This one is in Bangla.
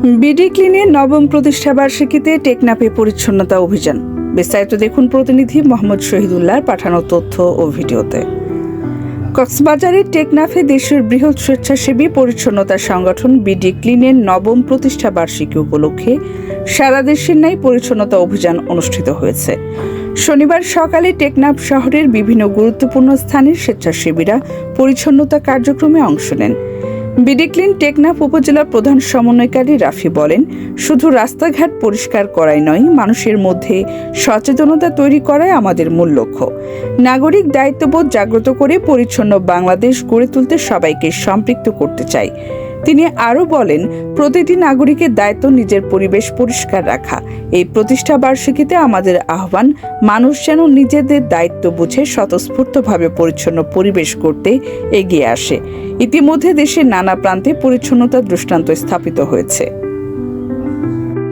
বিডি ক্লিনের নবম প্রতিষ্ঠা বার্ষিকীতে টেকনাপে পরিচ্ছন্নতা অভিযান। বিস্তারিত দেখুন প্রতিনিধি মোহাম্মদ শহীদুল্লাহর পাঠানো তথ্য ও ভিডিওতে। কক্সবাজারের টেকনাফে দেশের বৃহৎ স্বেচ্ছাসেবী পরিচ্ছন্নতা সংগঠন বিডি ক্লিনের নবম প্রতিষ্ঠা বার্ষিকী উপলক্ষে সারা দেশের ন্যায় পরিচ্ছন্নতা অভিযান অনুষ্ঠিত হয়েছে। শনিবার সকালে টেকনাফ শহরের বিভিন্ন গুরুত্বপূর্ণ স্থানের স্বেচ্ছাসেবীরা পরিচ্ছন্নতা কার্যক্রমে অংশ নেন। বিডিক্লিন টেকনাফ উপজেলার প্রধান সমন্বয়কারী রাফি বলেন, শুধু রাস্তাঘাট পরিষ্কার করাই নয়, মানুষের মধ্যে সচেতনতা তৈরি করাই আমাদের মূল লক্ষ্য। নাগরিক দায়িত্ববোধ জাগ্রত করে পরিচ্ছন্ন বাংলাদেশ গড়ে তুলতে সবাইকে সম্পৃক্ত করতে চাই। তিনি আরও বলেন, প্রতিটি নাগরিকের দায়িত্ব নিজের পরিবেশ পরিষ্কার রাখা। এই প্রতিষ্ঠা বার্ষিকীতে আমাদের আহ্বান, মানুষ যেন নিজেদের দায়িত্ব বুঝে স্বতঃস্ফূর্তভাবে পরিচ্ছন্ন পরিবেশ করতে এগিয়ে আসে। ইতিমধ্যে দেশের নানা প্রান্তে পরিচ্ছন্নতার দৃষ্টান্ত স্থাপিত হয়েছে।